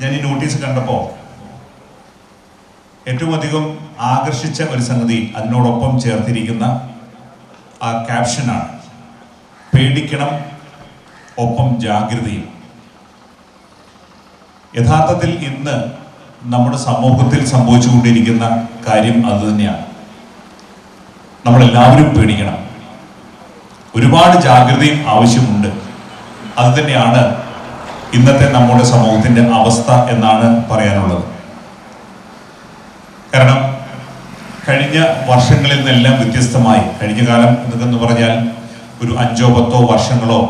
ഞാൻ ഈ നോട്ടീസ് കണ്ടപ്പോൾ ഏറ്റവും അധികം ആകർഷിച്ച ഒരു സംഗതി അതിനോടൊപ്പം ചേർത്തിരിക്കുന്ന ആ ക്യാപ്ഷനാണ് പേടിക്കണം ഒപ്പം ജാഗ്രതയും. യഥാർത്ഥത്തിൽ ഇന്ന് നമ്മുടെ സമൂഹത്തിൽ സംഭവിച്ചുകൊണ്ടിരിക്കുന്ന കാര്യം അതുതന്നെയാണ് നമ്മളെല്ലാവരും പേടിക്കണം. ഒരുപാട് ജാഗ്രതയും ആവശ്യമുണ്ട്. അത് തന്നെയാണ് ഇന്നത്തെ നമ്മുടെ സമൂഹത്തിന്റെ അവസ്ഥ എന്നാണ് പറയാനുള്ളത്. കാരണം കഴിഞ്ഞ വർഷങ്ങളിൽ നിന്നെല്ലാം വ്യത്യസ്തമായി കഴിഞ്ഞ കാലം എന്നൊക്കെ പറഞ്ഞാൽ ഒരു അഞ്ചോ പത്തോ വർഷങ്ങളോ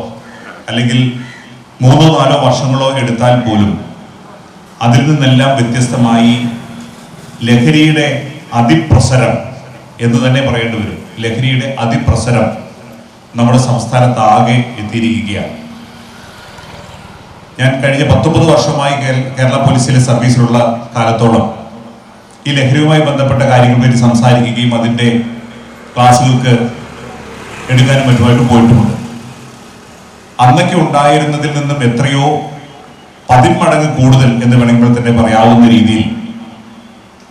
അല്ലെങ്കിൽ മൂന്നോ നാലോ വർഷങ്ങളോ എടുത്താൽ പോലും അതിൽ നിന്നെല്ലാം വ്യത്യസ്തമായി ലഹരിയുടെ അതിപ്രസരം എന്ന് തന്നെ പറയേണ്ടി വരും. ലഹരിയുടെ അതിപ്രസരം നമ്മുടെ സംസ്ഥാനത്ത് ആകെ എത്തിയിരിക്കുകയാണ്. ഞാൻ കഴിഞ്ഞ പത്തൊമ്പത് വർഷമായി കേരള പോലീസിലെ സർവീസിലുള്ള കാലത്തോളം ഈ ലഹരിയുമായി ബന്ധപ്പെട്ട കാര്യങ്ങളെ പറ്റി സംസാരിക്കുകയും അതിന്റെ ക്ലാസ്സുകൾക്ക് എടുക്കാനും മറ്റുമായിട്ട് പോയിട്ടുമുണ്ട് അന്നൊക്കെ ഉണ്ടായിരുന്നതിൽ നിന്നും എത്രയോ പതിന്മടങ്ങ് കൂടുതൽ എന്ന് വേണമെങ്കിൽ തന്നെ പറയാവുന്ന രീതിയിൽ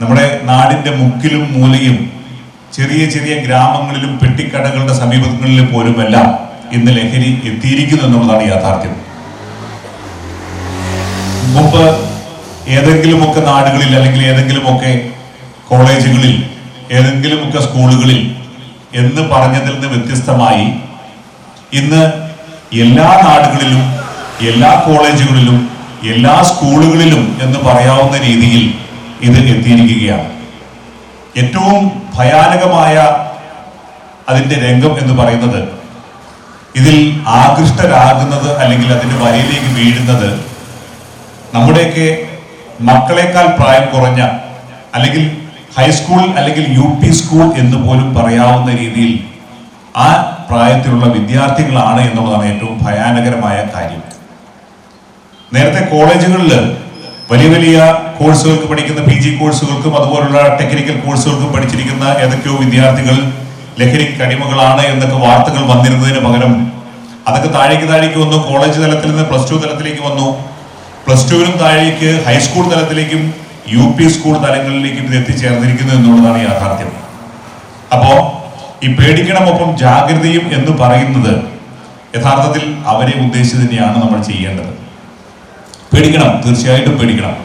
നമ്മുടെ നാടിന്റെ മുക്കിലും മൂലയും ചെറിയ ചെറിയ ഗ്രാമങ്ങളിലും പെട്ടിക്കടകളുടെ സമീപങ്ങളിലും പോലുമെല്ലാം ഇന്ന് ലഹരി എത്തിയിരിക്കുന്നു എന്നുള്ളതാണ് യാഥാർത്ഥ്യം. മുമ്പ് ഏതെങ്കിലുമൊക്കെ നാടുകളിൽ അല്ലെങ്കിൽ ഏതെങ്കിലുമൊക്കെ കോളേജുകളിൽ ഏതെങ്കിലുമൊക്കെ സ്കൂളുകളിൽ എന്ന് പറഞ്ഞതിൽ നിന്ന് വ്യത്യസ്തമായി ഇന്ന് എല്ലാ നാടുകളിലും എല്ലാ കോളേജുകളിലും എല്ലാ സ്കൂളുകളിലും എന്ന് പറയാവുന്ന രീതിയിൽ ഇത് എത്തിയിരിക്കുകയാണ്. ഏറ്റവും ഭയാനകമായ അതിന്റെ രംഗം എന്ന് പറയുന്നത് ഇതിൽ ആകൃഷ്ടരാകുന്നത് അല്ലെങ്കിൽ അതിന്റെ വരയിലേക്ക് വീഴുന്നത് നമ്മുടെയൊക്കെ മക്കളെക്കാൾ പ്രായം കുറഞ്ഞ അല്ലെങ്കിൽ ഹൈസ്കൂൾ അല്ലെങ്കിൽ യു പി സ്കൂൾ എന്ന് പോലും പറയാവുന്ന രീതിയിൽ ആ പ്രായത്തിലുള്ള വിദ്യാർത്ഥികളാണ് എന്നുള്ളതാണ് ഏറ്റവും ഭയാനകരമായ കാര്യം. നേരത്തെ കോളേജുകളിൽ വലിയ വലിയ കോഴ്സുകൾക്ക് പഠിക്കുന്ന പി ജി കോഴ്സുകൾക്കും അതുപോലുള്ള ടെക്നിക്കൽ കോഴ്സുകൾക്കും പഠിച്ചിരിക്കുന്ന ഏതൊക്കെയോ വിദ്യാർത്ഥികൾ ലഹരിക്ക് അടിമകളാണ് എന്നൊക്കെ വാർത്തകൾ വന്നിരുന്നതിന് പകരം അതൊക്കെ താഴേക്ക് താഴേക്ക് വന്നു കോളേജ് തലത്തിൽ നിന്ന് പ്ലസ് ടു തലത്തിലേക്ക് വന്നു. പ്ലസ് ടുവിനും താഴേക്ക് ഹൈസ്കൂൾ തലത്തിലേക്കും യു പി സ്കൂൾ തലങ്ങളിലേക്കും ഇത് എത്തിച്ചേർന്നിരിക്കുന്നു എന്നുള്ളതാണ് യാഥാർത്ഥ്യം. അപ്പോ ഈ പേടിക്കണമൊപ്പം ജാഗ്രതയും എന്ന് പറയുന്നത് യഥാർത്ഥത്തിൽ അവരെ ഉദ്ദേശിച്ച് തന്നെയാണ് നമ്മൾ ചെയ്യേണ്ടത്. പേടിക്കണം തീർച്ചയായിട്ടും പേടിക്കണം.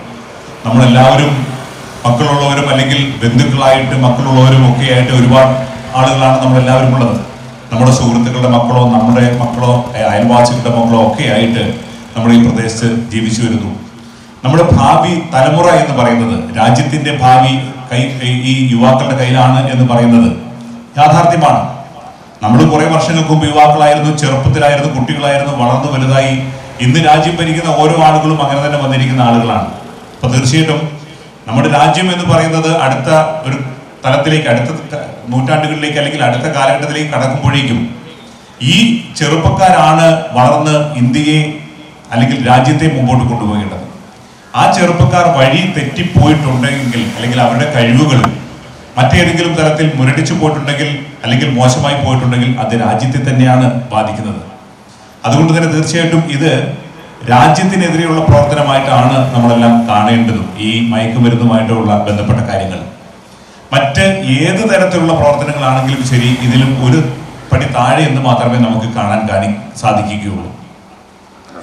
നമ്മളെല്ലാവരും മക്കളുള്ളവരും അല്ലെങ്കിൽ ബന്ധുക്കളായിട്ട് മക്കളുള്ളവരും ഒക്കെ ആയിട്ട് ഒരുപാട് ആളുകളാണ് നമ്മളെല്ലാവരും ഉള്ളത്. നമ്മുടെ സുഹൃത്തുക്കളുടെ മക്കളോ നമ്മുടെ മക്കളോ അയ- അയൽവാസികളുടെ മക്കളോ ഒക്കെ ആയിട്ട് നമ്മുടെ ഈ പ്രദേശത്ത് ജീവിച്ചു വരുന്നു. നമ്മുടെ ഭാവി തലമുറ എന്ന് പറയുന്നത് രാജ്യത്തിന്റെ ഭാവി കൈ ഈ യുവാക്കളുടെ കയ്യിലാണ് എന്ന് പറയുന്നത് യാഥാർത്ഥ്യമാണ്. നമ്മൾ കുറേ വർഷങ്ങൾക്ക് മുമ്പ് യുവാക്കളായിരുന്നു ചെറുപ്പത്തിലായിരുന്നു കുട്ടികളായിരുന്നു വളർന്നു വലുതായി. ഇന്ന് രാജ്യം ഭരിക്കുന്ന ഓരോ ആളുകളും അങ്ങനെ തന്നെ വന്നിരിക്കുന്ന ആളുകളാണ്. അപ്പൊ തീർച്ചയായിട്ടും നമ്മുടെ രാജ്യം എന്ന് പറയുന്നത് അടുത്ത ഒരു തലത്തിലേക്ക് അടുത്ത നൂറ്റാണ്ടുകളിലേക്ക് അല്ലെങ്കിൽ അടുത്ത കാലഘട്ടത്തിലേക്ക് കടക്കുമ്പോഴേക്കും ഈ ചെറുപ്പക്കാരാണ് വളർന്ന് ഇന്ത്യയെ അല്ലെങ്കിൽ രാജ്യത്തെ മുമ്പോട്ട് കൊണ്ടുപോകേണ്ടത്. ആ ചെറുപ്പക്കാർ വഴി തെറ്റിപ്പോയിട്ടുണ്ടെങ്കിൽ അല്ലെങ്കിൽ അവരുടെ കഴിവുകൾ മറ്റേതെങ്കിലും തരത്തിൽ മുരടിച്ചു പോയിട്ടുണ്ടെങ്കിൽ അല്ലെങ്കിൽ മോശമായി പോയിട്ടുണ്ടെങ്കിൽ അത് രാജ്യത്തെ തന്നെയാണ് ബാധിക്കുന്നത്. അതുകൊണ്ട് തന്നെ തീർച്ചയായിട്ടും ഇത് രാജ്യത്തിനെതിരെയുള്ള പ്രവർത്തനമായിട്ടാണ് നമ്മളെല്ലാം കാണേണ്ടതും ഈ മയക്കുമരുന്നുമായിട്ടുള്ള ബന്ധപ്പെട്ട കാര്യങ്ങൾ. മറ്റ് ഏത് തരത്തിലുള്ള പ്രവർത്തനങ്ങളാണെങ്കിലും ശരി ഇതിലും ഒരു പടി താഴെ എന്ന് മാത്രമേ നമുക്ക് കാണാൻ കാണി സാധിക്കുകയുള്ളൂ.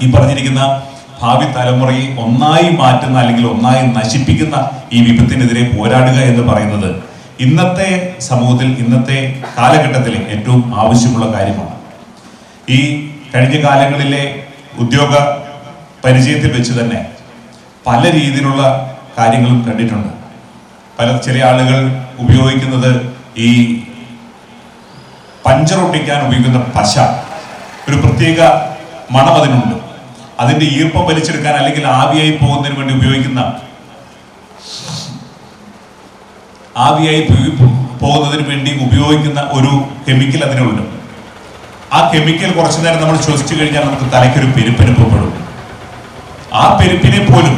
ഈ പറഞ്ഞിരിക്കുന്ന ഭാവി തലമുറയെ ഒന്നായി മാറ്റുന്ന അല്ലെങ്കിൽ ഒന്നായി നശിപ്പിക്കുന്ന ഈ വിപത്തിനെതിരെ പോരാടുക എന്ന് പറയുന്നത് ഇന്നത്തെ സമൂഹത്തിൽ ഇന്നത്തെ കാലഘട്ടത്തിൽ ഏറ്റവും ആവശ്യമുള്ള കാര്യമാണ്. ഈ കഴിഞ്ഞ കാലങ്ങളിലെ ഉദ്യോഗ പരിചയത്തിൽ വെച്ച് തന്നെ പല രീതിയിലുള്ള കാര്യങ്ങളും കണ്ടിട്ടുണ്ട്. പല ചില ആളുകൾ ഉപയോഗിക്കുന്നത് ഈ പഞ്ചർ ഒട്ടിക്കാൻ ഉപയോഗിക്കുന്ന പശ. ഒരു പ്രത്യേക മണം അതിനുണ്ട്. അതിന്റെ ഈർപ്പം വലിച്ചെടുക്കാൻ അല്ലെങ്കിൽ ആവിയായി പോകുന്നതിന് വേണ്ടി ഉപയോഗിക്കുന്ന ആവിയായി പോകുന്നതിന് വേണ്ടി ഉപയോഗിക്കുന്ന ഒരു കെമിക്കൽ അതിനുണ്ട്. ആ കെമിക്കൽ കുറച്ചു നേരം നമ്മൾ ശ്വസിച്ചു കഴിഞ്ഞാൽ നമുക്ക് തലയ്ക്കൊരു പെരുപ്പെരുപ്പപ്പെടും ആ പെരുപ്പിനെ പോലും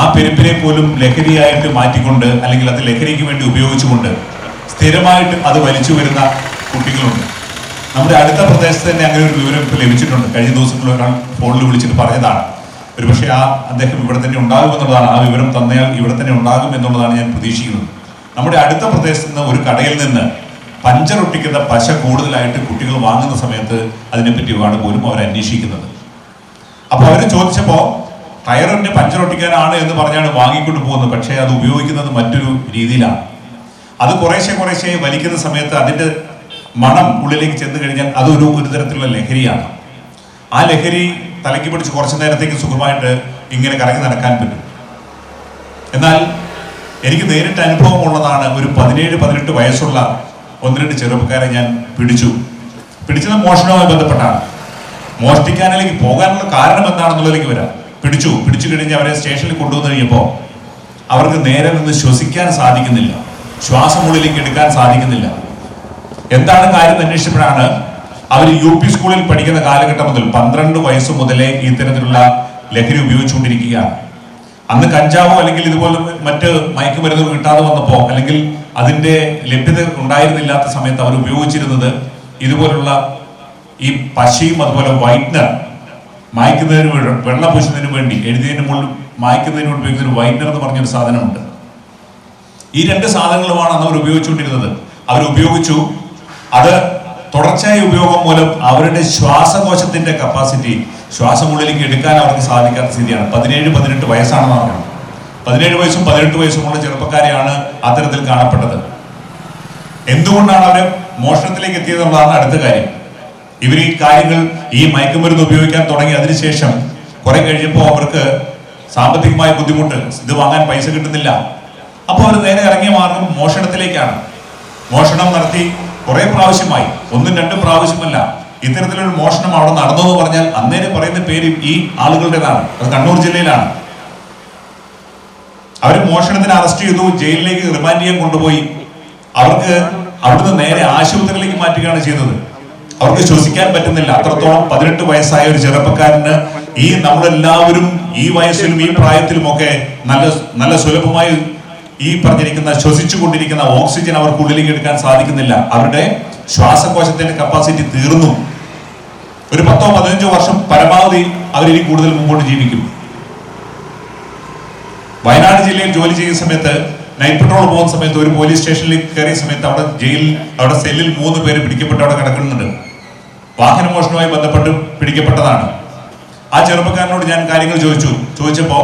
ആ പെരുപ്പിനെ പോലും ലഹരിയായിട്ട് മാറ്റിക്കൊണ്ട് അല്ലെങ്കിൽ അത് ലഹരിക്ക് വേണ്ടി ഉപയോഗിച്ചുകൊണ്ട് സ്ഥിരമായിട്ട് അത് വലിച്ചു വരുന്ന കുട്ടികളുണ്ട്. നമ്മുടെ അടുത്ത പ്രദേശത്ത് തന്നെ അങ്ങനെ ഒരു വിവരം ഇപ്പോൾ ലഭിച്ചിട്ടുണ്ട്. കഴിഞ്ഞ ദിവസങ്ങളിൽ ഒരാൾ ഫോണിൽ വിളിച്ചിട്ട് പറഞ്ഞതാണ്. ഒരു പക്ഷേ ആ അദ്ദേഹം ഇവിടെ തന്നെ ഉണ്ടാകും എന്നുള്ളതാണ്. ആ വിവരം തന്നയാൾ ഇവിടെ തന്നെ ഉണ്ടാകും എന്നുള്ളതാണ് ഞാൻ പ്രതീക്ഷിക്കുന്നത്. നമ്മുടെ അടുത്ത പ്രദേശത്ത് നിന്ന് ഒരു കടയിൽ നിന്ന് പഞ്ചർ ഒട്ടിക്കുന്ന പശ കൂടുതലായിട്ട് കുട്ടികൾ വാങ്ങുന്ന സമയത്ത് അതിനെപ്പറ്റിയാണ് പോലും അവർ അന്വേഷിക്കുന്നത്. അപ്പോൾ അവർ ചോദിച്ചപ്പോൾ ടയറിന്റെ പഞ്ചർ ഒട്ടിക്കാനാണ് എന്ന് പറഞ്ഞാണ് വാങ്ങിക്കൊണ്ട് പോകുന്നത്. പക്ഷേ അത് ഉപയോഗിക്കുന്നത് മറ്റൊരു രീതിയിലാണ്. അത് കുറേശ്ശെ കുറേശ്ശെ വലിക്കുന്ന സമയത്ത് അതിന്റെ മണം ഉള്ളിലേക്ക് ചെന്ന് കഴിഞ്ഞാൽ അതൊരു ഒരു തരത്തിലുള്ള ലഹരിയാണ്. ആ ലഹരി തലയ്ക്ക് പിടിച്ച് കുറച്ച് നേരത്തേക്ക് സുഖമായിട്ട് ഇങ്ങനെ കറങ്ങി നടക്കാൻ പറ്റും. എന്നാൽ എനിക്ക് നേരിട്ട് അനുഭവം ഉള്ളതാണ് ഒരു പതിനേഴ് പതിനെട്ട് വയസ്സുള്ള ഒന്ന് രണ്ട് ചെറുപ്പക്കാരെ ഞാൻ പിടിച്ചു. പിടിച്ചത് മോഷണവുമായി ബന്ധപ്പെട്ടാണ്. മോഷ്ടിക്കാനിലേക്ക് പോകാനുള്ള കാരണം എന്താണെന്നുള്ളതിലേക്ക് വരാം. പിടിച്ചു. പിടിച്ചു കഴിഞ്ഞ് അവരെ സ്റ്റേഷനിൽ കൊണ്ടുവന്നു കഴിഞ്ഞപ്പോൾ അവർക്ക് നേരെ നിന്ന് ശ്വസിക്കാൻ സാധിക്കുന്നില്ല. ശ്വാസം ഉള്ളിലേക്ക് എടുക്കാൻ സാധിക്കുന്നില്ല. എന്താണ് കാര്യം അന്വേഷിച്ചപ്പോഴാണ് അവർ യു പി സ്കൂളിൽ പഠിക്കുന്ന കാലഘട്ടം മുതൽ പന്ത്രണ്ട് വയസ്സ് മുതലേ ഇത്തരത്തിലുള്ള ലഹരി ഉപയോഗിച്ചുകൊണ്ടിരിക്കുകയാണ്. അന്ന് കഞ്ചാവോ അല്ലെങ്കിൽ ഇതുപോലെ മറ്റ് മയക്കുമരുന്നുകൾ കിട്ടാതെ വന്നപ്പോൾ അല്ലെങ്കിൽ അതിന്റെ ലഭ്യത ഉണ്ടായിരുന്നില്ലാത്ത സമയത്ത് അവർ ഉപയോഗിച്ചിരുന്നത് ഇതുപോലുള്ള ഈ പശയും അതുപോലെ വൈറ്റ്നർ മായ്ക്കുന്നതിന് വേണ്ടി വെള്ള പൂശുന്നതിന് വേണ്ടി എഴുതിയതിന് മുകളിൽ മായ്ക്കുന്നതിന് വേണ്ടി ഉപയോഗിക്കുന്ന ഒരു വൈറ്റ്നർ എന്ന് പറഞ്ഞൊരു സാധനമുണ്ട്. ഈ രണ്ട് സാധനങ്ങളുമാണ് അന്ന് അവർ ഉപയോഗിച്ചുകൊണ്ടിരുന്നത്. അവർ ഉപയോഗിച്ചു അത് തുടർച്ചയായ ഉപയോഗം മൂലം അവരുടെ ശ്വാസകോശത്തിന്റെ കപ്പാസിറ്റി ശ്വാസം ഉള്ളിലേക്ക് എടുക്കാൻ അവർക്ക് സാധിക്കാത്ത സ്ഥിതിയാണ്. പതിനേഴ് പതിനെട്ട് വയസ്സാണെന്ന് പറഞ്ഞു പതിനേഴ് വയസ്സും പതിനെട്ട് വയസ്സുമുള്ള ചെറുപ്പക്കാരെയാണ് അത്തരത്തിൽ കാണപ്പെട്ടത്. എന്തുകൊണ്ടാണ് അവർ മോഷണത്തിലേക്ക് എത്തിയതെന്നുള്ളതാണ് അടുത്ത കാര്യം. ഇവർ ഈ കാര്യങ്ങൾ ഈ മയക്കുമരുന്ന് ഉപയോഗിക്കാൻ തുടങ്ങി അതിനുശേഷം കുറെ കഴിഞ്ഞപ്പോൾ അവർക്ക് സാമ്പത്തികമായ ബുദ്ധിമുട്ട് ഇത് വാങ്ങാൻ പൈസ കിട്ടുന്നില്ല. അപ്പോൾ അവർ നേരെ ഇറങ്ങിയ മാർഗം മോഷണത്തിലേക്കാണ്. മോഷണം നടത്തി കുറെ പ്രാവശ്യമായി ഒന്നും രണ്ടും പ്രാവശ്യമല്ല. ഇത്തരത്തിലൊരു മോഷണം അവിടെ നടന്നതെന്ന് പറഞ്ഞാൽ അന്നേരം പറയുന്ന പേര് ഈ ആളുകളുടേതാണ്. അത് കണ്ണൂർ ജില്ലയിലാണ്. അവർ മോഷണത്തിന് അറസ്റ്റ് ചെയ്തു ജയിലിലേക്ക് റിമാൻഡ് ചെയ്യാൻ കൊണ്ടുപോയി. അവർക്ക് അവിടുന്ന് നേരെ ആശുപത്രിയിലേക്ക് മാറ്റുകയാണ് ചെയ്തത്. അവർക്ക് ശ്വസിക്കാൻ പറ്റുന്നില്ല. അത്രത്തോളം പതിനെട്ട് വയസ്സായ ഒരു ചെറുപ്പക്കാരന് ഈ നമ്മളെല്ലാവരും ഈ വയസ്സിലും ഈ പ്രായത്തിലും ഒക്കെ നല്ല നല്ല സുലഭമായി ഈ പറഞ്ഞിരിക്കുന്ന ശ്വസിച്ചുകൊണ്ടിരിക്കുന്ന ഓക്സിജൻ അവർക്ക് ഉള്ളിലേക്ക് എടുക്കാൻ സാധിക്കുന്നില്ല. അവരുടെ ശ്വാസകോശത്തിന്റെ കപ്പാസിറ്റി തീർന്നു. ഒരു പത്തോ പതിനഞ്ചോ വർഷം പരമാവധി അവരിനി കൂടുതൽ മുമ്പോട്ട് ജീവിക്കും. വയനാട് ജില്ലയിൽ ജോലി ചെയ്യുന്ന സമയത്ത് നൈറ്റ് പെട്രോൾ പോകുന്ന സമയത്ത് ഒരു പോലീസ് സ്റ്റേഷനിലേക്ക് കയറിയ സമയത്ത് അവിടെ ജയിൽ അവിടെ സെല്ലിൽ മൂന്ന് പേര് പിടിക്കപ്പെട്ട് അവിടെ കിടക്കുന്നുണ്ട്. വാഹന മോഷണവുമായി ബന്ധപ്പെട്ട് പിടിക്കപ്പെട്ടതാണ്. ആ ചെറുപ്പക്കാരനോട് ഞാൻ കാര്യങ്ങൾ ചോദിച്ചു. ചോദിച്ചപ്പോ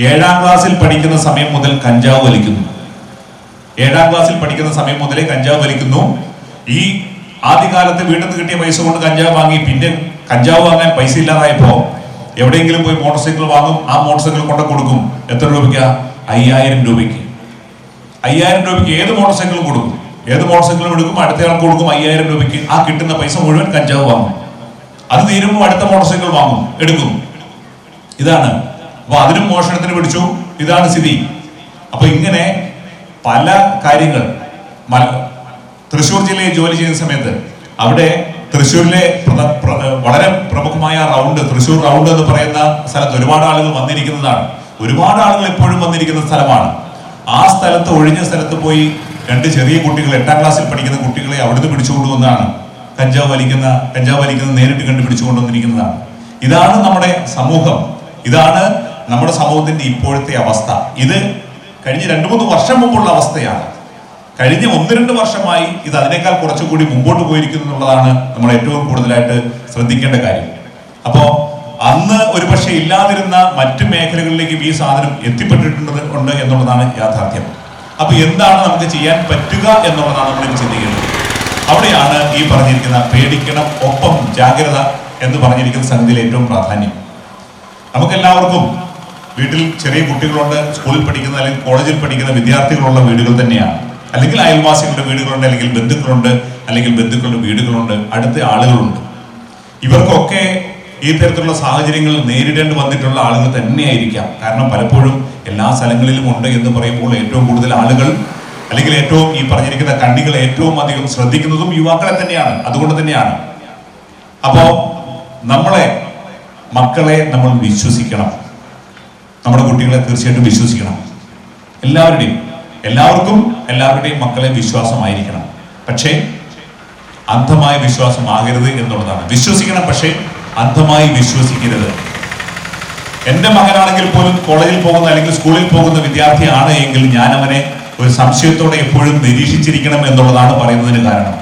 ഏഴാം ക്ലാസ്സിൽ പഠിക്കുന്ന സമയം മുതൽ കഞ്ചാവ് വലിക്കുന്നു. ഏഴാം ക്ലാസ്സിൽ പഠിക്കുന്ന സമയം മുതലേ കഞ്ചാവ് വലിക്കുന്നു. ഈ ആദ്യകാലത്ത് വീട്ടിൽ നിന്ന് കിട്ടിയ പൈസ കൊണ്ട് കഞ്ചാവ് വാങ്ങി. പിന്നെ കഞ്ചാവ് വാങ്ങാൻ പൈസ ഇല്ലാതായപ്പോ എവിടെയെങ്കിലും പോയി മോട്ടോർ സൈക്കിൾ വാങ്ങും. ആ മോട്ടോർ സൈക്കിൾ കൊണ്ട് കൊടുക്കും. എത്ര രൂപയ്ക്ക്? അയ്യായിരം രൂപയ്ക്ക്. അയ്യായിരം രൂപയ്ക്ക് ഏത് മോട്ടോർ സൈക്കിളും കൊടുക്കും. ഏത് മോട്ടോർ സൈക്കിളും എടുക്കും. അടുത്തയാൾ കൊടുക്കും അയ്യായിരം രൂപയ്ക്ക്. ആ കിട്ടുന്ന പൈസ മുഴുവൻ കഞ്ചാവ് വാങ്ങും. അത് തീരുമ്പോൾ അടുത്ത മോട്ടോർ സൈക്കിൾ വാങ്ങും. എടുക്കും. ഇതാണ് അപ്പൊ അതിനും മോഷണത്തിന് പിടിച്ചു. ഇതാണ് സ്ഥിതി. അപ്പൊ ഇങ്ങനെ പല കാര്യങ്ങൾ തൃശ്ശൂർ ജില്ലയിൽ ജോലി ചെയ്യുന്ന സമയത്ത് അവിടെ തൃശ്ശൂരിലെ വളരെ പ്രമുഖമായ റൗണ്ട് തൃശ്ശൂർ റൗണ്ട് എന്ന് പറയുന്ന സ്ഥലത്ത് ഒരുപാട് ആളുകൾ വന്നിരിക്കുന്നതാണ്. ഒരുപാട് ആളുകൾ എപ്പോഴും വന്നിരിക്കുന്ന സ്ഥലമാണ്. ആ സ്ഥലത്ത് ഒഴിഞ്ഞ സ്ഥലത്ത് പോയി രണ്ട് ചെറിയ കുട്ടികൾ എട്ടാം ക്ലാസ്സിൽ പഠിക്കുന്ന കുട്ടികളെ അവിടുന്ന് പിടിച്ചുകൊണ്ടുവന്നാണ് കഞ്ചാവ് വലിക്കുന്ന കഞ്ചാവ് വലിക്കുന്നത് നേരിട്ട് കണ്ട് പിടിച്ചുകൊണ്ടുവന്നിരിക്കുന്നതാണ് ഇതാണ് നമ്മുടെ സമൂഹം. ഇതാണ് നമ്മുടെ സമൂഹത്തിന്റെ ഇപ്പോഴത്തെ അവസ്ഥ. ഇത് കഴിഞ്ഞ രണ്ടു മൂന്ന് വർഷം മുമ്പുള്ള അവസ്ഥയാണ്. കഴിഞ്ഞ ഒന്ന് രണ്ട് വർഷമായി ഇത് അതിനേക്കാൾ കുറച്ചുകൂടി മുമ്പോട്ട് പോയിരിക്കുന്നു എന്നുള്ളതാണ് നമ്മൾ ഏറ്റവും കൂടുതലായിട്ട് ശ്രദ്ധിക്കേണ്ട കാര്യം. അപ്പോൾ അന്ന് ഒരുപക്ഷെ ഇല്ലാതിരുന്ന മറ്റു മേഖലകളിലേക്കും ഈ സാധനം എത്തിപ്പെട്ടിട്ടുണ്ട് ഉണ്ട് എന്നുള്ളതാണ് യാഥാർത്ഥ്യം. അപ്പൊ എന്താണ് നമുക്ക് ചെയ്യാൻ പറ്റുക എന്നുള്ളതാണ് നമ്മൾ ചിന്തിക്കേണ്ടത്. അവിടെയാണ് ഈ പറഞ്ഞിരിക്കുന്ന പേടിക്കണം ഒപ്പം ജാഗ്രത എന്ന് പറഞ്ഞിരിക്കുന്ന സംഗതിയിൽ ഏറ്റവും പ്രാധാന്യം. നമുക്കെല്ലാവർക്കും വീട്ടിൽ ചെറിയ കുട്ടികളുണ്ട് സ്കൂളിൽ പഠിക്കുന്ന അല്ലെങ്കിൽ കോളേജിൽ പഠിക്കുന്ന വിദ്യാർത്ഥികളുള്ള വീടുകൾ തന്നെയാണ്. അല്ലെങ്കിൽ അയൽവാസികളുടെ വീടുകളുണ്ട് അല്ലെങ്കിൽ ബന്ധുക്കളുണ്ട് അല്ലെങ്കിൽ ബന്ധുക്കളുടെ വീടുകളുണ്ട് അടുത്ത ആളുകളുണ്ട്. ഇവർക്കൊക്കെ ഈ തരത്തിലുള്ള സാഹചര്യങ്ങൾ നേരിടേണ്ടി വന്നിട്ടുള്ള ആളുകൾ തന്നെയായിരിക്കാം. കാരണം പലപ്പോഴും എല്ലാ സ്ഥലങ്ങളിലും ഉണ്ട് എന്ന് പറയുമ്പോൾ ഏറ്റവും കൂടുതൽ ആളുകൾ അല്ലെങ്കിൽ ഏറ്റവും ഈ പറഞ്ഞിരിക്കുന്ന കണ്ണികൾ ഏറ്റവും അധികം ശ്രദ്ധിക്കുന്നതും യുവാക്കളെ തന്നെയാണ്. അതുകൊണ്ട് തന്നെയാണ്. അപ്പോ നമ്മളെ മക്കളെ നമ്മൾ വിശ്വസിക്കണം. നമ്മുടെ കുട്ടികളെ തീർച്ചയായിട്ടും വിശ്വസിക്കണം. എല്ലാവരുടെയും എല്ലാവർക്കും എല്ലാവരുടെയും മക്കളെ വിശ്വാസമായിരിക്കണം. പക്ഷേ അന്ധമായ വിശ്വാസമാകരുത് എന്നുള്ളതാണ്. വിശ്വസിക്കണം പക്ഷേ അന്ധമായി വിശ്വസിക്കരുത്. എന്റെ മകനാണെങ്കിൽ പോലും കോളേജിൽ പോകുന്ന അല്ലെങ്കിൽ സ്കൂളിൽ പോകുന്ന വിദ്യാർത്ഥിയാണ് എങ്കിൽ ഞാൻ അവനെ ഒരു സംശയത്തോടെ എപ്പോഴും നിരീക്ഷിച്ചിരിക്കണം എന്നുള്ളതാണ് പറയുന്നതിന് കാരണം.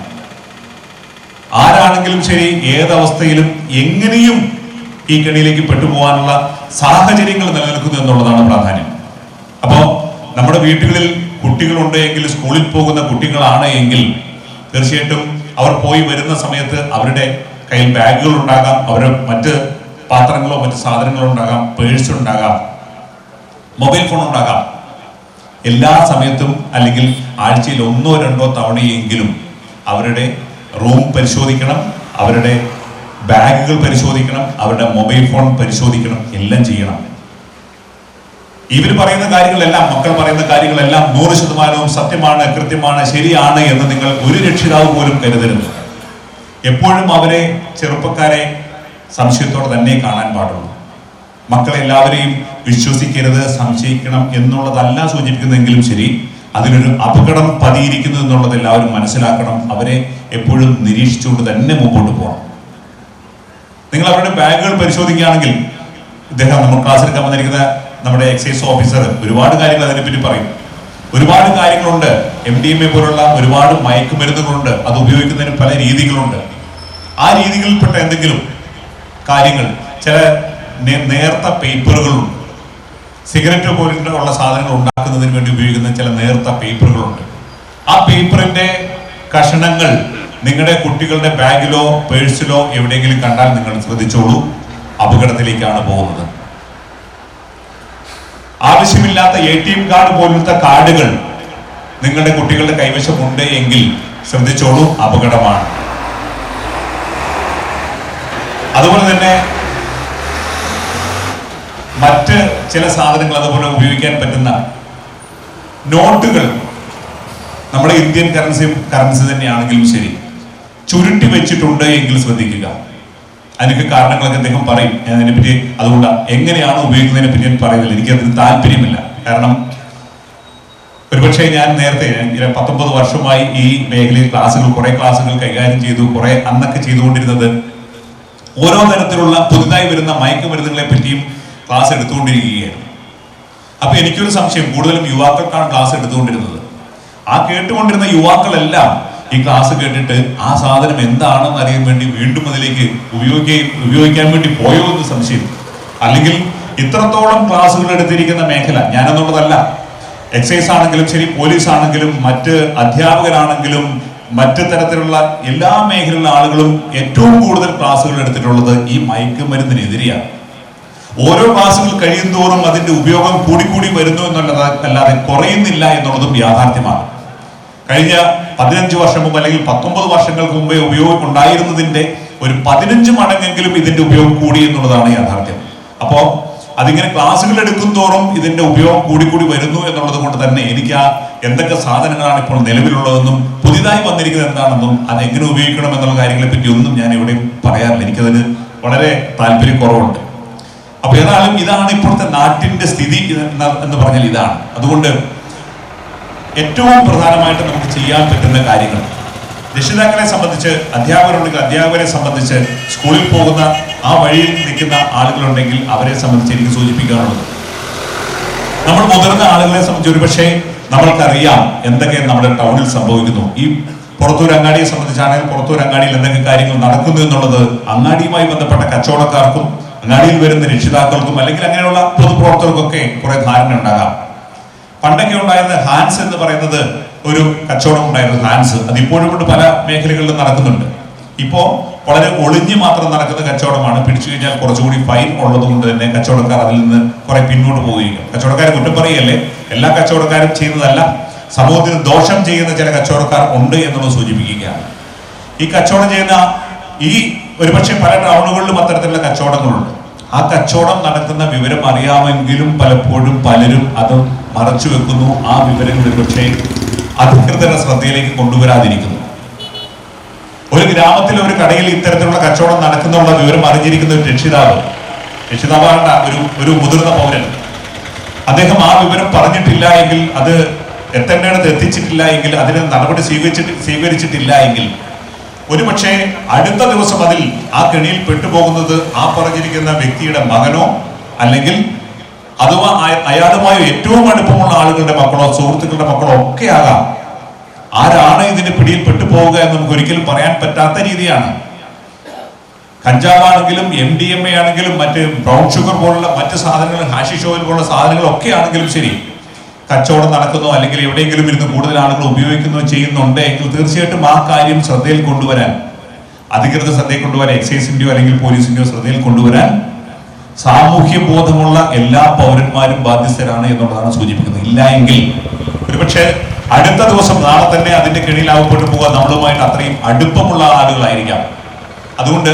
ആരാണെങ്കിലും ശരി ഏതവസ്ഥയിലും എങ്ങനെയും ഈ കെണിയിലേക്ക് പെട്ടുപോകാനുള്ള സാഹചര്യങ്ങൾ നിലനിൽക്കുന്നു എന്നുള്ളതാണ് പ്രാധാന്യം. അപ്പോൾ നമ്മുടെ വീടുകളിൽ കുട്ടികളുണ്ട് എങ്കിൽ സ്കൂളിൽ പോകുന്ന കുട്ടികളാണ് എങ്കിൽ തീർച്ചയായിട്ടും അവർ പോയി വരുന്ന സമയത്ത് അവരുടെ കയ്യിൽ ബാഗുകൾ ഉണ്ടാകാം അവരുടെ മറ്റ് പാത്രങ്ങളോ മറ്റ് സാധനങ്ങളോ ഉണ്ടാകാം പേഴ്സ് ഉണ്ടാകാം മൊബൈൽ ഫോൺ ഉണ്ടാകാം. എല്ലാ സമയത്തും അല്ലെങ്കിൽ ആഴ്ചയിൽ ഒന്നോ രണ്ടോ തവണയെങ്കിലും അവരുടെ റൂം പരിശോധിക്കണം അവരുടെ ബാഗുകൾ പരിശോധിക്കണം അവരുടെ മൊബൈൽ ഫോൺ പരിശോധിക്കണം എല്ലാം ചെയ്യണം. ഇവർ പറയുന്ന കാര്യങ്ങളെല്ലാം മക്കൾ പറയുന്ന കാര്യങ്ങളെല്ലാം നൂറ് ശതമാനവും സത്യമാണ് കൃത്യമാണ് ശരിയാണ് എന്ന് നിങ്ങൾ ഒരു രക്ഷിതാവ് പോലും കരുതരുത്. എപ്പോഴും അവരെ ചെറുപ്പക്കാരെ സംശയത്തോടെ തന്നെ കാണാൻ പാടുള്ളൂ. മക്കളെ എല്ലാവരെയും വിശ്വസിക്കരുത് സംശയിക്കണം എന്നുള്ളതല്ല സൂചിപ്പിക്കുന്നതെങ്കിലും ശരി. അതിനൊരു അപകടം പതിയിരിക്കുന്നു എന്നുള്ളത് എല്ലാവരും മനസ്സിലാക്കണം. അവരെ എപ്പോഴും നിരീക്ഷിച്ചുകൊണ്ട് തന്നെ മുമ്പോട്ട് പോകണം. നിങ്ങൾ അവരുടെ ബാഗുകൾ പരിശോധിക്കുകയാണെങ്കിൽ ഇദ്ദേഹം നമ്മൾ ക്ലാസ് എടുക്കാൻ വന്നിരിക്കുന്ന നമ്മുടെ എക്സൈസ് ഓഫീസർ ഒരുപാട് കാര്യങ്ങൾ അതിനെപ്പറ്റി പറയും. ഒരുപാട് കാര്യങ്ങളുണ്ട്. എം ഡി എം എ പോലുള്ള ഒരുപാട് മയക്കുമരുന്നുകളുണ്ട്. അത് ഉപയോഗിക്കുന്നതിന് പല രീതികളുണ്ട്. ആ രീതികളിൽപ്പെട്ട എന്തെങ്കിലും കാര്യങ്ങൾ ചില നേർത്ത പേപ്പറുകളുണ്ട്. സിഗരറ്റ് പോലുള്ള സാധനങ്ങൾ ഉണ്ടാക്കുന്നതിന് വേണ്ടി ഉപയോഗിക്കുന്ന ചില നേർത്ത പേപ്പറുകളുണ്ട്. ആ പേപ്പറിന്റെ കഷണങ്ങൾ നിങ്ങളുടെ കുട്ടികളുടെ ബാഗിലോ പേഴ്സിലോ എവിടെയെങ്കിലും കണ്ടാൽ നിങ്ങൾ ശ്രദ്ധിച്ചോളൂ. അപകടത്തിലേക്കാണ് പോകുന്നത്. ആവശ്യമില്ലാത്ത എ ടി എം കാർഡ് പോലത്തെ കാർഡുകൾ നിങ്ങളുടെ കുട്ടികളുടെ കൈവശമുണ്ട് എങ്കിൽ ശ്രദ്ധിച്ചോളൂ അപകടമാണ്. അതുപോലെ തന്നെ മറ്റ് ചില സാധനങ്ങൾ അതുപോലെ ഉപയോഗിക്കാൻ പറ്റുന്ന നോട്ടുകൾ നമ്മുടെ ഇന്ത്യൻ കറൻസി കറൻസി തന്നെയാണെങ്കിലും ശരി. ചുരുട്ടി വെച്ചിട്ടുണ്ട് എങ്കിൽ ശ്രദ്ധിക്കുക. അതിനൊക്കെ കാരണങ്ങളൊക്കെ അദ്ദേഹം പറയും. ഞാൻ അതിനെപ്പറ്റി അതുകൊണ്ട് എങ്ങനെയാണ് ഉപയോഗിക്കുന്നതിനെ പറ്റി ഞാൻ പറയുന്നില്ല. എനിക്ക് അതിന് താല്പര്യമില്ല. കാരണം ഒരുപക്ഷെ ഞാൻ നേരത്തെ ഞാൻ പത്തൊമ്പത് വർഷമായി ഈ മേഖലയിൽ ക്ലാസ്സുകൾ കുറെ ക്ലാസ്സുകൾ കൈകാര്യം ചെയ്തു കുറെ അന്നൊക്കെ ചെയ്തുകൊണ്ടിരുന്നത് ഓരോ തരത്തിലുള്ള പുതുതായി വരുന്ന മയക്കുമരുന്നുകളെ പറ്റിയും ക്ലാസ് എടുത്തുകൊണ്ടിരിക്കുകയാണ് അപ്പൊ എനിക്കൊരു സംശയം. കൂടുതലും യുവാക്കൾക്കാണ് ക്ലാസ് എടുത്തുകൊണ്ടിരുന്നത്. ആ കേട്ടുകൊണ്ടിരുന്ന യുവാക്കളെല്ലാം ഈ ക്ലാസ് കേട്ടിട്ട് ആ സാധനം എന്താണെന്ന് അറിയാൻ വേണ്ടി വീണ്ടും അതിലേക്ക് ഉപയോഗിക്കുകയും ഉപയോഗിക്കാൻ വേണ്ടി പോയോ എന്ന് സംശയം. അല്ലെങ്കിൽ ഇത്രത്തോളം ക്ലാസ്സുകൾ എടുത്തിരിക്കുന്ന മേഖല ഞാനെന്നുള്ളതല്ല. എക്സൈസ് ആണെങ്കിലും ശരി പോലീസ് ആണെങ്കിലും മറ്റ് അധ്യാപകരാണെങ്കിലും മറ്റ് തരത്തിലുള്ള എല്ലാ മേഖലയിലുള്ള ആളുകളും ഏറ്റവും കൂടുതൽ ക്ലാസ്സുകൾ എടുത്തിട്ടുള്ളത് ഈ മയക്കുമരുന്നിനെതിരെയാണ്. ഓരോ ക്ലാസ്സുകൾ കഴിയും തോറും അതിന്റെ ഉപയോഗം കൂടിക്കൂടി വരുന്നു എന്നുള്ളത് അല്ലാതെ കുറയുന്നില്ല എന്നുള്ളതും യാഥാർത്ഥ്യമാണ്. കഴിഞ്ഞ പതിനഞ്ച് വർഷം മുമ്പ് അല്ലെങ്കിൽ പത്തൊമ്പത് വർഷങ്ങൾക്ക് മുമ്പേ ഉപയോഗം ഉണ്ടായിരുന്നതിന്റെ ഒരു പതിനഞ്ച് മടങ്ങെങ്കിലും ഇതിന്റെ ഉപയോഗം കൂടി എന്നുള്ളതാണ് യാഥാർത്ഥ്യം. അപ്പോ അതിങ്ങനെ ക്ലാസ്സുകൾ എടുക്കും തോറും ഇതിന്റെ ഉപയോഗം കൂടിക്കൂടി വരുന്നു എന്നുള്ളത് കൊണ്ട് തന്നെ എനിക്ക് ആ എന്തൊക്കെ സാധനങ്ങളാണ് ഇപ്പോൾ നിലവിലുള്ളതെന്നും പുതിയതായി വന്നിരിക്കുന്നത് എന്താണെന്നും അത് എങ്ങനെ ഉപയോഗിക്കണം എന്നുള്ള കാര്യങ്ങളെ പറ്റി ഒന്നും ഞാൻ എവിടെയും പറയാറില്ല. എനിക്കതിന് വളരെ താല്പര്യക്കുറവുണ്ട്. അപ്പൊ ഏതായാലും ഇതാണ് ഇപ്പോഴത്തെ നാട്ടിന്റെ സ്ഥിതി എന്ന് പറഞ്ഞാൽ ഇതാണ്. അതുകൊണ്ട് ഏറ്റവും പ്രധാനമായിട്ട് നമുക്ക് ചെയ്യാൻ പറ്റുന്ന കാര്യങ്ങൾ. രക്ഷിതാക്കളെ സംബന്ധിച്ച് അധ്യാപകരുണ്ടെങ്കിൽ അധ്യാപകരെ സംബന്ധിച്ച് സ്കൂളിൽ പോകുന്ന ആ വഴിയിൽ നിൽക്കുന്ന ആളുകളുണ്ടെങ്കിൽ അവരെ സംബന്ധിച്ച് എനിക്ക് സൂചിപ്പിക്കാനുള്ളത്. നമ്മൾ മുതിർന്ന ആളുകളെ സംബന്ധിച്ച് ഒരുപക്ഷെ നമ്മൾക്കറിയാം എന്തൊക്കെ നമ്മുടെ ടൗണിൽ സംഭവിക്കുന്നു. ഈ പുറത്തൂർ അങ്ങാടിയെ സംബന്ധിച്ചാണെങ്കിൽ പുറത്തൂർ അങ്ങാടിയിൽ എന്തൊക്കെ കാര്യങ്ങൾ നടക്കുന്നു എന്നുള്ളത് അങ്ങാടിയുമായി ബന്ധപ്പെട്ട കച്ചവടക്കാർക്കും അങ്ങാടിയിൽ വരുന്ന രക്ഷിതാക്കൾക്കും അല്ലെങ്കിൽ അങ്ങനെയുള്ള പൊതുപ്രവർത്തകർക്കൊക്കെ കുറെ ധാരണ ഉണ്ടാകാം. പണ്ടൊക്കെ ഉണ്ടായിരുന്ന ഹാൻസ് എന്ന് പറയുന്നത് ഒരു കച്ചവടം ഉണ്ടായിരുന്നു ഹാൻസ്. അത് ഇപ്പോഴും കൊണ്ട് പല മേഖലകളിലും നടക്കുന്നുണ്ട്. ഇപ്പോ വളരെ ഒളിഞ്ഞു മാത്രം നടക്കുന്ന കച്ചവടമാണ്. പിടിച്ചു കഴിഞ്ഞാൽ കുറച്ചുകൂടി ഫൈൻ ഉള്ളത് കൊണ്ട് തന്നെ കച്ചവടക്കാർ അതിൽ നിന്ന് കുറെ പിന്നോട്ട് പോവുകയും കച്ചവടക്കാരെ കുറ്റം പറയുകയല്ലേ എല്ലാ കച്ചവടക്കാരും ചെയ്യുന്നതല്ല. സമൂഹത്തിന് ദോഷം ചെയ്യുന്ന ചില കച്ചവടക്കാർ ഉണ്ട് എന്നുള്ളത് സൂചിപ്പിക്കുകയാണ്. ഈ കച്ചവടം ചെയ്യുന്ന ഈ ഒരുപക്ഷെ പല ടൗണുകളിലും അത്തരത്തിലുള്ള കച്ചവടങ്ങളുണ്ട്. ആ കച്ചവടം നടക്കുന്ന വിവരം അറിയാമെങ്കിലും പലപ്പോഴും പലരും അത് മറച്ചു വെക്കുന്നു. ആ വിവരങ്ങൾ പക്ഷേ അധികൃതരുടെ ശ്രദ്ധയിലേക്ക് കൊണ്ടുവരാതിരിക്കുന്നു. ഒരു ഗ്രാമത്തിലെ ഒരു കടയിൽ ഇത്തരത്തിലുള്ള കച്ചവടം നടക്കുന്നുള്ള വിവരം അറിഞ്ഞിരിക്കുന്ന ഒരു രക്ഷിതാവ് രക്ഷിതാവാണ്ട ഒരു ഒരു മുതിർന്ന പൗരൻ. അദ്ദേഹം ആ വിവരം പറഞ്ഞിട്ടില്ല എങ്കിൽ അത് എത്തേണ്ടയിടത്ത് എത്തിച്ചിട്ടില്ല എങ്കിൽ അതിന് നടപടി സ്വീകരിച്ചിട്ട് സ്വീകരിച്ചിട്ടില്ല എങ്കിൽ ഒരുപക്ഷെ അടുത്ത ദിവസം അതിൽ ആ കെണിയിൽ പെട്ടുപോകുന്നത് ആ പറഞ്ഞിരിക്കുന്ന വ്യക്തിയുടെ മകനോ അല്ലെങ്കിൽ അഥവാ അയ- അയാളുമായി ഏറ്റവും അടുപ്പമുള്ള ആളുകളുടെ മക്കളോ സുഹൃത്തുക്കളുടെ മക്കളോ ഒക്കെ ആകാം. ആരാണ് ഇതിന്റെ പിടിയിൽ പെട്ടുപോവുക എന്ന് നമുക്ക് ഒരിക്കലും പറയാൻ പറ്റാത്ത രീതിയാണ്. കഞ്ചാവാണെങ്കിലും എം ഡി എം എ ആണെങ്കിലും മറ്റ് ബ്രൗൺ ഷുഗർ പോലുള്ള മറ്റ് സാധനങ്ങൾ ഹാഷിഷോയിൽ പോലുള്ള സാധനങ്ങളൊക്കെ ആണെങ്കിലും ശരി. കച്ചവടം നടക്കുന്നു അല്ലെങ്കിൽ എവിടെയെങ്കിലും ഇരുന്ന് കൂടുതൽ ആളുകൾ ഉപയോഗിക്കുന്നു ചെയ്യുന്നുണ്ട് എങ്കിൽ തീർച്ചയായിട്ടും ആ കാര്യം ശ്രദ്ധയിൽ കൊണ്ടുവരാൻ അധികൃത ശ്രദ്ധയിൽ കൊണ്ടുവരാൻ എക്സൈസിന്റെയോ അല്ലെങ്കിൽ പോലീസിന്റെയോ ശ്രദ്ധയിൽ കൊണ്ടുവരാൻ സാമൂഹ്യ ബോധമുള്ള എല്ലാ പൗരന്മാരും ബാധ്യസ്ഥരാണ് എന്നുള്ളതാണ് സൂചിപ്പിക്കുന്നത്. ഇല്ല എങ്കിൽ ഒരുപക്ഷെ അടുത്ത ദിവസം നാളെ തന്നെ അതിന്റെ കീഴിലാവപ്പെട്ടു പോകാൻ നമ്മളുമായിട്ട് അത്രയും അടുപ്പമുള്ള ആളുകളായിരിക്കാം. അതുകൊണ്ട്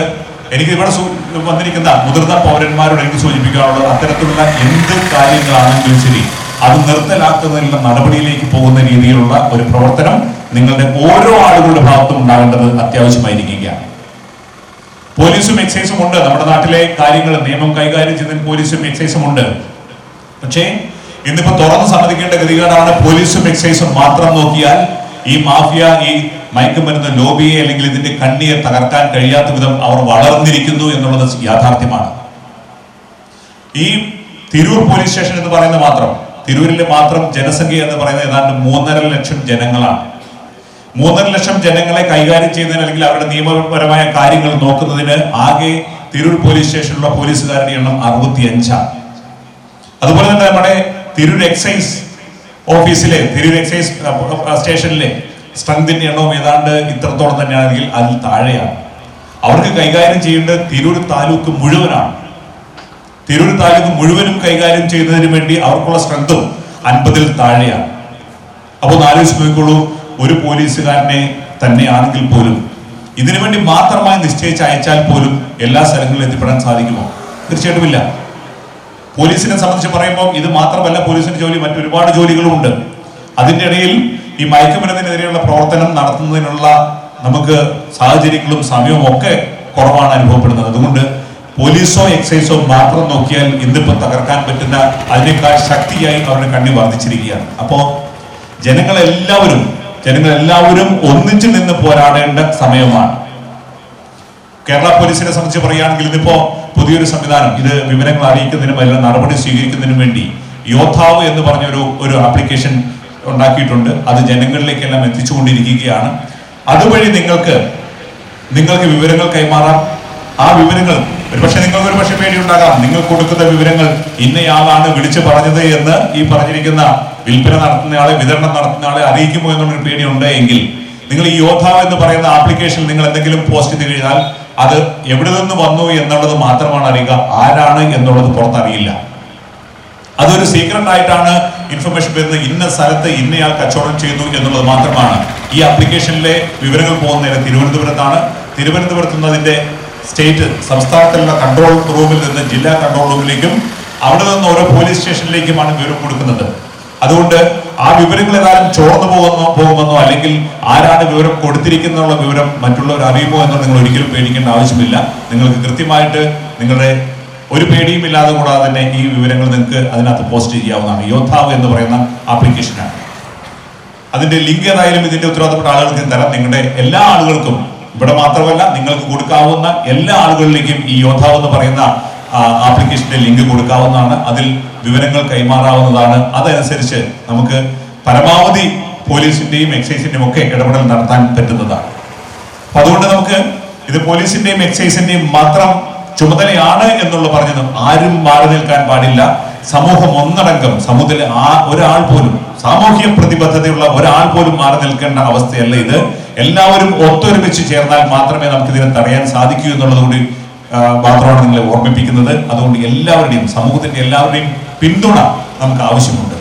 എനിക്ക് ഇവിടെ വന്നിരിക്കുന്ന മുതിർന്ന പൗരന്മാരോട് എനിക്ക് സൂചിപ്പിക്കാനുള്ളത് അത്തരത്തിലുള്ള എന്ത് കാര്യങ്ങളാണെങ്കിലും ശരി അത് നിർത്തലാക്കുന്നതിനുള്ള നടപടിയിലേക്ക് പോകുന്ന രീതിയിലുള്ള ഒരു പ്രവർത്തനം നിങ്ങളുടെ ഓരോ ആളുകളുടെ ഭാഗത്തും ഉണ്ടാകേണ്ടത് അത്യാവശ്യമായിരിക്കുകയാണ്. പോലീസും എക്സൈസും ഉണ്ട്. നമ്മുടെ നാട്ടിലെ കാര്യങ്ങൾ നിയമം കൈകാര്യം ചെയ്യുന്നതിന് പോലീസും എക്സൈസും ഉണ്ട്. പക്ഷേ ഇന്നിപ്പോ തുറന്ന് സമ്മതിക്കേണ്ട ഗതികേടാണ് പോലീസും എക്സൈസും മാത്രം നോക്കിയാൽ ഈ മാഫിയ ഈ മയക്കുമരുന്ന് ലോബിയെ അല്ലെങ്കിൽ ഇതിന്റെ കണ്ണിയെ തകർക്കാൻ കഴിയാത്ത വിധം അവർ വളർന്നിരിക്കുന്നു എന്നുള്ളത് യാഥാർത്ഥ്യമാണ്. ഈ തിരൂർ പോലീസ് സ്റ്റേഷൻ എന്ന് പറയുന്നത് മാത്രം തിരൂരിലെ മാത്രം ജനസംഖ്യ എന്ന് പറയുന്നത് ഏതാണ്ട് മൂന്നര ലക്ഷം ജനങ്ങളാണ്. മൂന്നര ലക്ഷം ജനങ്ങളെ കൈകാര്യം ചെയ്യുന്നതിന് അല്ലെങ്കിൽ അവരുടെ നിയമപരമായ കാര്യങ്ങൾ നോക്കുന്നതിന് ആകെ തിരൂർ പോലീസ് സ്റ്റേഷനിലുള്ള പോലീസുകാരുടെ എണ്ണം അറുപത്തിയഞ്ചാണ്. അതുപോലെ തന്നെ നമ്മുടെ തിരൂർ എക്സൈസ് ഓഫീസിലെ തിരൂർ എക്സൈസ് സ്റ്റേഷനിലെ സ്ട്രെങ്തിന്റെ എണ്ണവും ഏതാണ്ട് ഇത്രത്തോളം തന്നെയാണെങ്കിൽ അതിൽ താഴെയാണ്. അവർക്ക് കൈകാര്യം ചെയ്യേണ്ടത് തിരൂർ താലൂക്ക് മുഴുവനാണ്. തിരൂർ താലൂക്ക് മുഴുവനും കൈകാര്യം ചെയ്യുന്നതിന് വേണ്ടി അവർക്കുള്ള സ്ട്രെങ്തും അൻപതിൽ താഴെയാണ്. അപ്പോൾ നാലോചിച്ച് നോക്കിക്കോളൂ ഒരു പോലീസുകാരനെ തന്നെയാണെങ്കിൽ പോലും ഇതിനു വേണ്ടി മാത്രമായി നിശ്ചയിച്ച് അയച്ചാൽ പോലും എല്ലാ സ്ഥലങ്ങളിലും എത്തിപ്പെടാൻ സാധിക്കുമോ? തീർച്ചയായിട്ടും ഇല്ല. പോലീസിനെ സംബന്ധിച്ച് പറയുമ്പോൾ ഇത് മാത്രമല്ല പോലീസിന്റെ ജോലി മറ്റൊരുപാട് ജോലികളും ഉണ്ട്. അതിന്റെ ഇടയിൽ ഈ മയക്കുമരുന്നിനെതിരെയുള്ള പ്രവർത്തനം നടത്തുന്നതിനുള്ള നമുക്ക് സാഹചര്യങ്ങളും സമയവും ഒക്കെ കുറവാണ് അനുഭവപ്പെടുന്നത്. അതുകൊണ്ട് പോലീസോ എക്സൈസോ മാത്രം നോക്കിയാൽ ഇന്നിപ്പോ തകർക്കാൻ പറ്റുന്ന അതിനേക്കാൾ ശക്തിയായി അവരുടെ കണ്ണി വർദ്ധിച്ചിരിക്കുകയാണ് അപ്പോ ജനങ്ങളെല്ലാവരും ജനങ്ങളെല്ലാവരും ഒന്നിച്ചു നിന്ന് പോരാടേണ്ട സമയമാണ്. കേരള പോലീസിനെ സംബന്ധിച്ച് പറയുകയാണെങ്കിൽ ഇതിപ്പോ പുതിയൊരു സംവിധാനം ഇത് വിവരങ്ങൾ അറിയിക്കുന്നതിനും അല്ലെങ്കിൽ നടപടി സ്വീകരിക്കുന്നതിനും വേണ്ടി യോദ്ധാവ് എന്ന് പറഞ്ഞൊരു ഒരു ആപ്ലിക്കേഷൻ ഉണ്ടാക്കിയിട്ടുണ്ട്. അത് ജനങ്ങളിലേക്കെല്ലാം എത്തിച്ചുകൊണ്ടിരിക്കുകയാണ്. അതുവഴി നിങ്ങൾക്ക് നിങ്ങൾക്ക് വിവരങ്ങൾ കൈമാറാം ആ വിവരങ്ങൾ ഒരുപക്ഷെ നിങ്ങൾക്ക് ഒരു പക്ഷേ പേടിയുണ്ടാകാം. നിങ്ങൾ കൊടുക്കുന്ന വിവരങ്ങൾ ഇന്നയാളാണ് വിളിച്ചു പറഞ്ഞത് എന്ന് ഈ പറഞ്ഞിരിക്കുന്ന വിൽപ്പന നടത്തുന്നയാളെ വിതരണം നടത്തുന്ന നടത്തുന്നയാളെ അറിയിക്കുമോ എന്നുള്ളൊരു പേടിയുണ്ട് എങ്കിൽ നിങ്ങൾ ഈ യോദ്ധാവ് എന്ന് പറയുന്ന ആപ്ലിക്കേഷനിൽ നിങ്ങൾ എന്തെങ്കിലും പോസ്റ്റ് ചെയ്ത് കഴിഞ്ഞാൽ അത് എവിടെ നിന്ന് വന്നു എന്നുള്ളത് മാത്രമാണ് അറിയുക. ആരാണ് എന്നുള്ളത് പുറത്തറിയില്ല. അതൊരു സീക്രട്ട് ആയിട്ടാണ് ഇൻഫർമേഷൻ വരുന്നത്. ഇന്ന സ്ഥലത്ത് ഇന്നയാൾ കച്ചവടം ചെയ്യുന്നു എന്നുള്ളത് മാത്രമാണ്. ഈ ആപ്ലിക്കേഷനിലെ വിവരങ്ങൾ പോകുന്നതിന് തിരുവനന്തപുരത്താണ്. തിരുവനന്തപുരത്ത് നിന്ന് അതിന്റെ സ്റ്റേറ്റ് സംസ്ഥാനത്തിലുള്ള കൺട്രോൾ റൂമിൽ നിന്ന് ജില്ലാ കൺട്രോൾ റൂമിലേക്കും അവിടെ നിന്ന് ഓരോ പോലീസ് സ്റ്റേഷനിലേക്കുമാണ് വിവരം കൊടുക്കുന്നത്. അതുകൊണ്ട് ആ വിവരങ്ങൾ ഏതായാലും ചോർന്നു പോകുന്നോ പോകുമെന്നോ അല്ലെങ്കിൽ ആരാണ് വിവരം കൊടുത്തിരിക്കുന്നുള്ള വിവരം മറ്റുള്ളവർ അറിയുമോ എന്നോ നിങ്ങൾ ഒരിക്കലും പേടിക്കേണ്ട ആവശ്യമില്ല. നിങ്ങൾക്ക് കൃത്യമായിട്ട് നിങ്ങളുടെ ഒരു പേടിയും ഇല്ലാതെ കൂടാതെ തന്നെ ഈ വിവരങ്ങൾ നിങ്ങൾക്ക് അതിനകത്ത് പോസ്റ്റ് ചെയ്യാവുന്നതാണ്. യോദ്ധാവ് എന്ന് പറയുന്ന ആപ്ലിക്കേഷനാണ് അതിന്റെ ലിങ്ക് ഏതായാലും ഇതിന്റെ ഉത്തരവാദപ്പെട്ട ആളുകൾക്ക് തരാം. നിങ്ങളുടെ എല്ലാ ആളുകൾക്കും ഇവിടെ മാത്രമല്ല നിങ്ങൾക്ക് കൊടുക്കാവുന്ന എല്ലാ ആളുകളിലേക്കും ഈ യോദ്ധാവ് എന്ന് പറയുന്ന ആപ്ലിക്കേഷന്റെ ലിങ്ക് കൊടുക്കാവുന്നതാണ്. അതിൽ വിവരങ്ങൾ കൈമാറാവുന്നതാണ്. അതനുസരിച്ച് നമുക്ക് പരമാവധി പോലീസിന്റെയും എക്സൈസിന്റെയും ഒക്കെ ഇടപെടൽ നടത്താൻ പറ്റുന്നതാണ്. അതുകൊണ്ട് നമുക്ക് ഇത് പോലീസിന്റെയും എക്സൈസിന്റെയും മാത്രം ചുമതലയാണ് എന്നുള്ള പറഞ്ഞത് ആരും മാറി നിൽക്കാൻ പാടില്ല. സമൂഹം ഒന്നടങ്കം സമൂഹത്തിലെ ആ ഒരാൾ പോലും സാമൂഹ്യ പ്രതിബദ്ധതയുള്ള ഒരാൾ പോലും മാറി നിൽക്കേണ്ട അവസ്ഥയല്ല ഇത്. എല്ലാവരും ഒത്തൊരുമിച്ച് ചേർന്നാൽ മാത്രമേ നമുക്ക് ഇതിനെ തടയാൻ സാധിക്കൂ എന്നുള്ളത് കൂടി മാത്രമാണ് നിങ്ങളെ ഓർമ്മിപ്പിക്കുന്നത്. അതുകൊണ്ട് എല്ലാവരുടെയും സമൂഹത്തിന്റെ എല്ലാവരുടെയും പിന്തുണ നമുക്ക് ആവശ്യമുണ്ട്.